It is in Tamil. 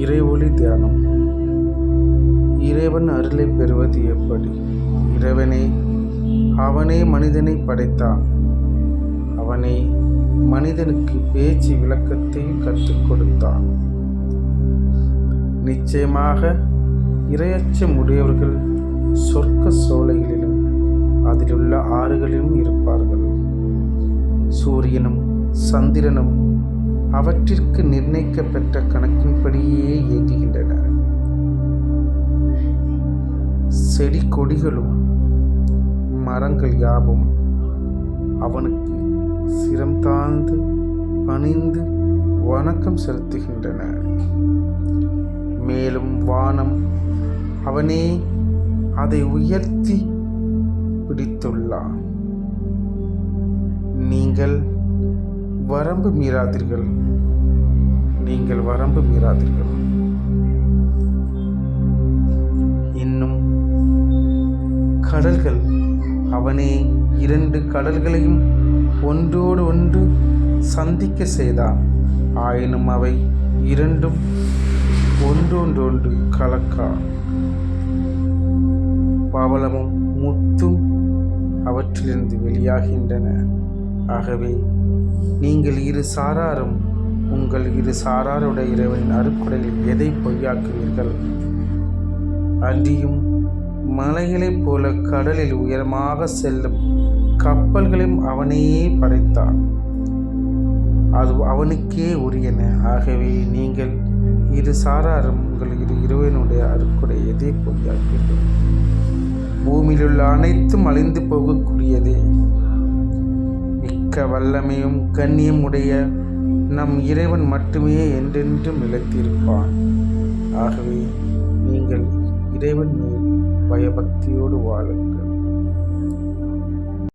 இறைவொளி தியானம். இறைவன் அருளை பெறுவது எப்படி? இறைவனே அவனே மனிதனை படைத்தான். அவனே மனிதனுக்கு பேச்சு விளக்கத்தை கற்றுக் கொடுத்தான். நிச்சயமாக இரையச்சம் உடையவர்கள் சொர்க்க சோலைகளிலும் அதிலுள்ள ஆறுகளிலும் இருப்பார்கள். சூரியனும் சந்திரனும் அவற்றிற்கு நிர்ணயிக்கப்பெற்ற கணக்கின்படியே இயங்குகின்றன. செடி கொடிகளும் மரங்கள் யாவும் அவனுக்கு சிரம் தாழ்ந்து பணிந்து வணக்கம் செலுத்துகின்றன. மேலும் வானம் அவனே அதை உயர்த்தி பிடித்துள்ளான். நீங்கள் வரம்பு மீறாதீர்கள். நீங்கள் வரம்பு மீறாதீர்கள். இன்னும் கடல்கள் அவனே இரண்டு கடல்களையும் ஒன்றோடு ஒன்று சந்திக்க செய்தான். ஆயினும் அவை இரண்டும் ஒன்றொன்றொன்று கலக்கா. பவளமும் முத்தும் அவற்றிலிருந்து வெளியாகின்றன. ஆகவே நீங்கள் இரு சாராரும் உங்கள் இரு சாராருடைய இறைவனின் அருக்குடையில் எதை பொய்யாக்குவீர்கள்? அன்றியும் மலைகளைப் போல கடலில் உயரமாக செல்லும் கப்பல்களையும் அவனையே படைத்தான். அது அவனுக்கே உரியன. ஆகவே நீங்கள் இரு சாராரும் உங்கள் இரு இறைவனுடைய அருக்குடை எதை பொய்யாக்குவீர்கள்? பூமியிலுள்ள அனைத்தும் அழிந்து போகக்கூடியதே. மிக்க வல்லமையும் கண்ணியம் உடைய நம் இறைவன் மட்டுமே என்றென்றும் நிலைத்திருப்பான். ஆகவே நீங்கள் இறைவன் மேல் பயபக்தியோடு வாழுங்கள்.